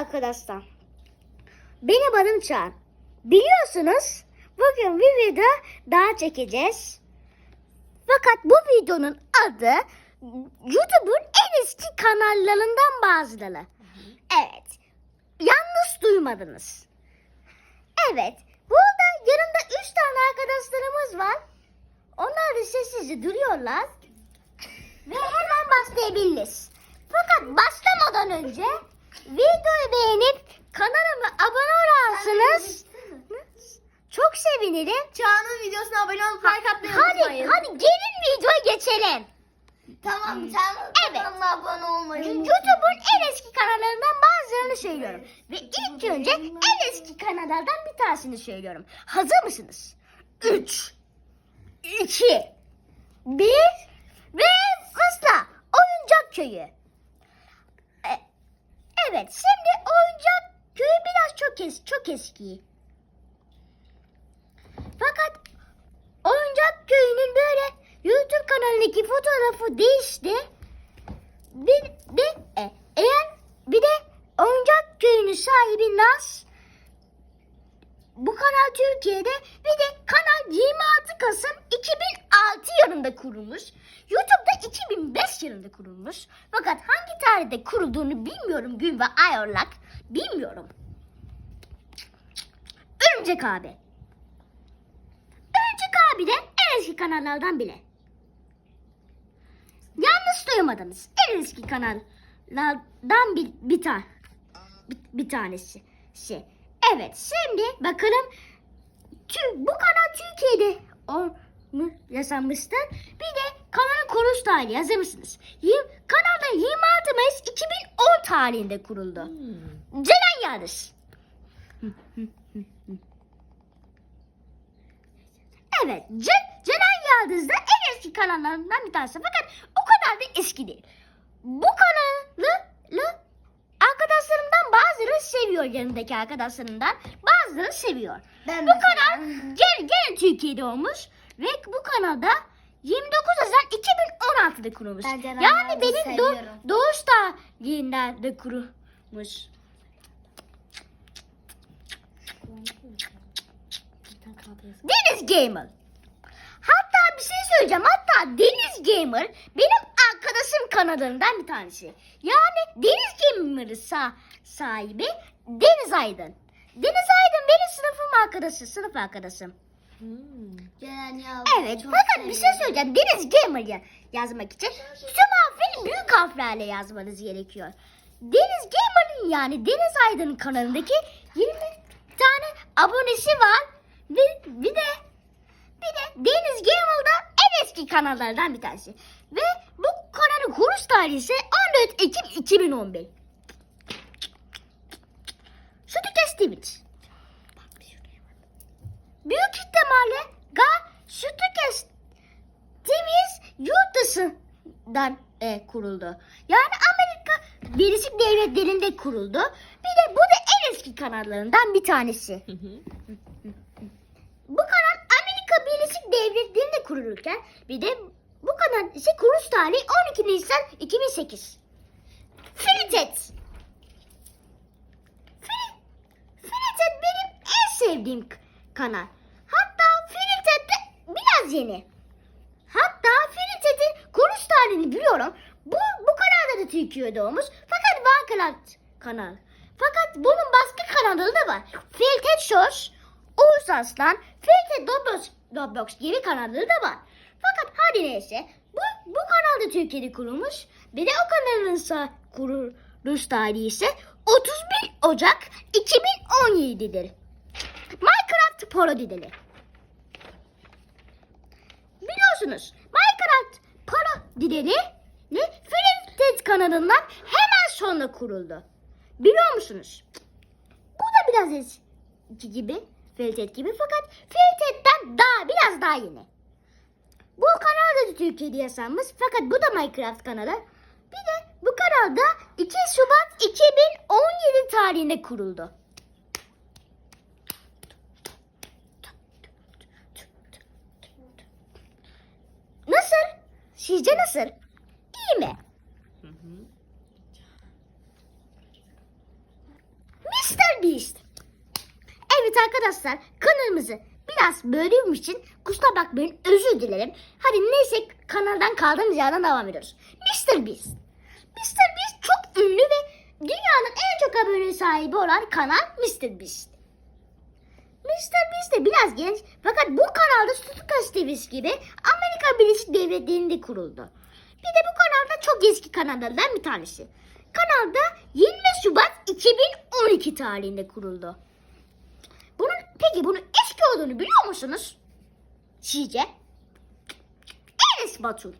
arkadaşlar. Benim adım Çağan. Biliyorsunuz bugün bir video daha çekeceğiz. Fakat bu videonun adı YouTube'un en eski kanallarından bazıları. Evet. Yanlış duymadınız. Evet. Burada yanımda üç tane arkadaşlarımız var. Onlar da sessizce duruyorlar. Ve hemen başlayabiliriz. Fakat başlamadan önce videoyu beğenip kanalıma abone olursanız çok sevinirim. Çağan'ın videosuna abone olup like atmayı Hadi unutmayın. hadi gelin videoya geçelim. Tamam Çağan'ın Evet. kanalına abone olmayı YouTube'un en eski kanallarından bazılarını söylüyorum. Ve ilk önce en eski kanallardan bir tanesini söylüyorum. Hazır mısınız? 3 2 1 ve hızla oyuncak köyü. Evet şimdi oyuncak köyü biraz çok es çok eski. Fakat oyuncak köyünün böyle YouTube kanalındaki fotoğrafı değişti. Bir de e, eğer bir de oyuncak köyünün sahibi Naz bu kanal Türkiye'de bir de kanal 26 Kasım 2006 yılında kurulmuş. YouTube'da 2005 yılında kurulmuş. Fakat hangi tarihte kurulduğunu bilmiyorum gün ve ay olarak bilmiyorum. Örümcek abi. Örümcek abi de en eski kanallardan biri. Yanlış duymadınız. En eski kanallardan bir, bir tane. Bir, bir tanesi. Şey. Evet şimdi bakalım. Bu kanal Türkiye'de o mu yaşanmıştır. Bir de kanalın kuruluş tarihi yazar mısınız? Kanalda 26 Mayıs 2010 tarihinde kuruldu. Ceren Yağdız. Evet, Ce- Ceren Yıldız da en eski kanallarından bir tanesi. Fakat o kadar da eski değil. Bu kanalılı- arkadaşlarımdan bazıları seviyor yanındaki arkadaşlarımdan. Bazıları seviyor. Ben bu mesela. kanal gene, gene Türkiye'de olmuş ve bu kanalda 29 Haziran 2016'da kurulmuş. Ben Ceren yani benim do- seviyorum. doğuş tarihinden de kurulmuş. Deniz Gamer. Hatta bir şey söyleyeceğim. Hatta Deniz Gamer benim arkadaşım kanalından bir tanesi. Yani Deniz Gamer'ın sa- sahibi Deniz Aydın. Deniz Aydın benim sınıfım arkadaşı, sınıf arkadaşım. Ceren ya. Evet çok fakat bir şey söyleyeceğim. Deniz Gamer ya- yazmak için tüm harfleri büyük harflerle yazmanız gerekiyor. Deniz Gamer'ın yani Deniz Aydın'ın kanalındaki 20 tane abonesi var. Ve bir de bir de Deniz Gamer'da en eski kanallardan bir tanesi. Ve bu kanalın kuruluş tarihi ise 14 Ekim 2011. Sütükes Twitch. Büyük ihtimalle Ga Sütükes Temiz yurt dışından e, kuruldu. Yani Amerika Birleşik Devletleri'nde kuruldu. Bir de bu da en eski kanallarından bir tanesi. Bu kanal Amerika Birleşik Devletleri'nde kurulurken bir de bu kanal ise kuruluş tarihi 12 Nisan 2008. Filitet. Fili- Filitet benim en sevdiğim kanal. Hatta Filitet de biraz yeni. Hatta Filitet'in kuruluş tarihini biliyorum. Bu, bu kanalda da Türkiye'de olmuş. Fakat var kanal. Fakat bunun başka kanalları da var. Filitet Shows, Oğuz Aslan, Filitet Doblox, Doblox gibi kanalları da var. Fakat hadi neyse. Bu, bu kanal da Türkiye'de kurulmuş. Bir de o kanalın kuruluş tarihi ise 31 Ocak 2017'dir. Parodileri. Biliyorsunuz Minecraft parodileri ne? Filitet kanalından hemen sonra kuruldu. Biliyor musunuz? Bu da biraz eski gibi. Filitet gibi fakat Filitet'ten daha biraz daha yeni. Bu kanal da Türkiye'de yaşanmış fakat bu da Minecraft kanalı. Bir de bu kanalda 2 Şubat 2017 tarihinde kuruldu. Nasıl? Sizce nasıl? İyi mi? Beast. Evet arkadaşlar kanalımızı biraz böldüğüm için kusura bakmayın özür dilerim. Hadi neyse kanaldan kaldığımız yerden devam ediyoruz. Mr. Beast. Mr. Beast çok ünlü ve dünyanın en çok abone sahibi olan kanal Mr. Beast. Mr. Beast de biraz genç fakat bu kanalda Stukas TV'si gibi Amerika Birleşik Devletleri'nde kuruldu. Bir de bu kanalda çok eski kanallardan bir tanesi. Kanalda 20 Şubat 2012 tarihinde kuruldu. Bunun peki bunun eski olduğunu biliyor musunuz? Sizce? Enes Batur.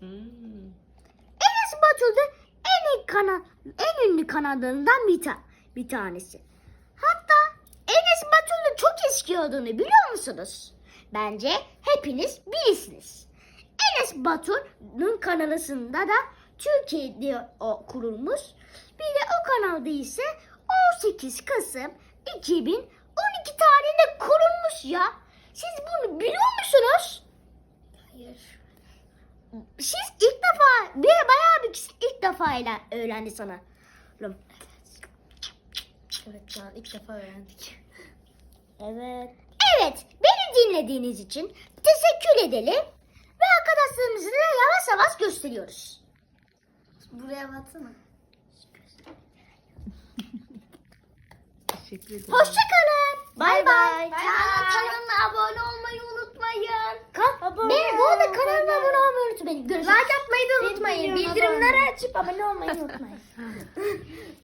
Hmm. Enes Batur da en kanal, en ünlü kanallarından bir, ta- bir tanesi. Çok eski olduğunu biliyor musunuz? Bence hepiniz bilirsiniz. Enes Batur'un kanalısında da Türkiye'de o kurulmuş. Bir de o kanalda ise 18 Kasım 2012 tarihinde kurulmuş ya. Siz bunu biliyor musunuz? Hayır. Siz ilk defa, bir bayağı bir kişi ilk defa öğren- öğrendi sana. Evet şu an ilk defa öğrendik. Evet. Evet, beni dinlediğiniz için teşekkür edelim. Ve arkadaşlarımızı da yavaş yavaş gösteriyoruz. Buraya baksana. Teşekkür ederim. Hoşçakalın. Bay bay. Kanal kanalına abone olmayı unutmayın. Ka- Benim bu arada kanalıma abone olmayı unutmayın. Görüşürüz. Like atmayı da unutmayın. Bildirimleri açıp abone olmayı unutmayın.